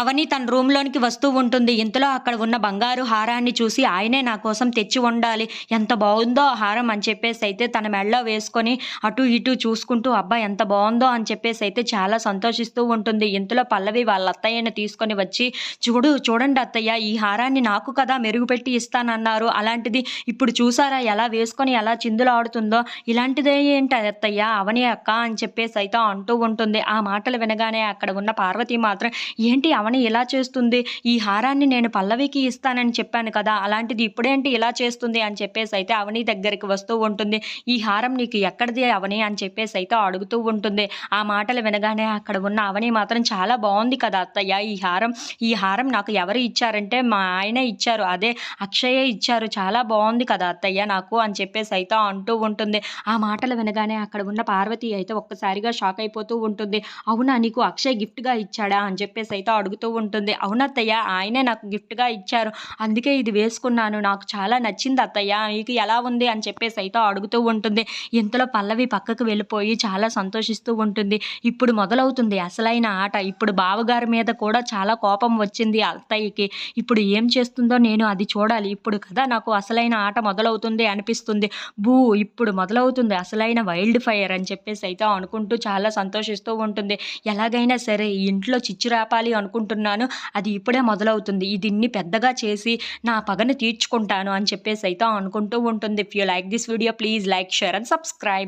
అవని తన రూమ్లోనికి వస్తూ ఉంటుంది. ఇంతలో అక్కడ ఉన్న బంగారు హారాన్ని చూసి ఆయనే నా కోసం తెచ్చి ఉండాలి. ఎంత బాగుందో ఆ హారం అని చెప్పేసి అయితే తన మెడలో వేసుకొని అటు ఇటు చూసుకుంటూ అబ్బా ఎంత బాగుందో అని చెప్పేసి అయితే చాలా సంతోషిస్తూ ఉంటుంది. ఇంతలో పల్లవి వాళ్ళ అత్తయ్యని తీసుకొని వచ్చి చూడు చూడండి అత్తయ్య ఈ హారాన్ని నాకు కదా మెరుగుపెట్టి ఇస్తానన్నారు. అలాంటిది ఇప్పుడు చూసారా ఎలా వేసుకొని ఎలా చిందులు ఆడుతుందో? ఇలాంటిదే ఏంటి అత్తయ్య అవని అక్క అని చెప్పేసి అయితే అంటూ ఉంటుంది. ఆ మాటలు వినగానే అక్కడ ఉన్న పార్వతి మాత్రం ఏంటి అవని ఇలా చేస్తుంది? ఈ హారాన్ని నేను పల్లవికి ఇస్తానని చెప్పాను కదా అలాంటిది ఇప్పుడేంటి ఇలా చేస్తుంది అని చెప్పేసి అయితే అవని దగ్గరికి వస్తూ ఉంటుంది. ఈ హారం నీకు ఎక్కడిది అవని అని చెప్పేసి అయితే అడుగుతూ ఉంటుంది. ఆ మాటలు వినగానే అక్కడ ఉన్న అవని మాత్రం చాలా బాగుంది కదా అత్తయ్య ఈ హారం. ఈ హారం నాకు ఎవరు ఇచ్చారంటే మా ఆయనే ఇచ్చారు. అదే అక్షయ ఇచ్చారు. చాలా బాగుంది కదా అత్తయ్య నాకు అని చెప్పేసి అయితే అంటూ ఉంటుంది. ఆ మాటలు వినగానే అక్కడ ఉన్న పార్వతి అయితే ఒక్కసారిగా షాక్ అయిపోతూ ఉంటుంది. అవునా నీకు అక్షయ్ గిఫ్ట్గా ఇచ్చాడా అని చెప్పేసి అయితే అడుగుతూ ఉంటుంది. అవునత్తయ్య ఆయనే నాకు గిఫ్ట్గా ఇచ్చారు. అందుకే ఇది వేసుకున్నాను. నాకు చాలా నచ్చింది అత్తయ్య. మీకు ఎలా ఉంది? అని చెప్పేసి అయితే అడుగుతూ ఉంటుంది. ఇంతలో పల్లవి పక్కకు వెళ్ళిపోయి చాలా సంతోషిస్తూ ఉంటుంది. ఇప్పుడు మొదలవుతుంది అసలైన ఆట. ఇప్పుడు బావగారి మీద కూడా చాలా కోపం వచ్చింది అత్తయ్యకి. ఇప్పుడు ఏం చేస్తుందో నేను అది చూడాలి. ఇప్పుడు కదా నాకు అసలైన ఆట మొదలవుతుంది అనిపిస్తుంది. బూ ఇప్పుడు మొదలవుతుంది అసలైన వైల్డ్ ఫైర్ అని చెప్పేసి అయితే అనుకుంటూ చాలా సంతోషిస్తూ ఉంటుంది. ఎలాగైనా సరే ఇంట్లో చిచ్చు రాపాలి అనుకుంటున్నాను. అది ఇప్పుడే మొదలవుతుంది. ఇది ఇన్ని పెద్దగా చేసి నా పగను తీర్చుకుంటాను అని చెప్పేసి అయితే అనుకుంటూ ఉంటుంది. If you like this video please like share and subscribe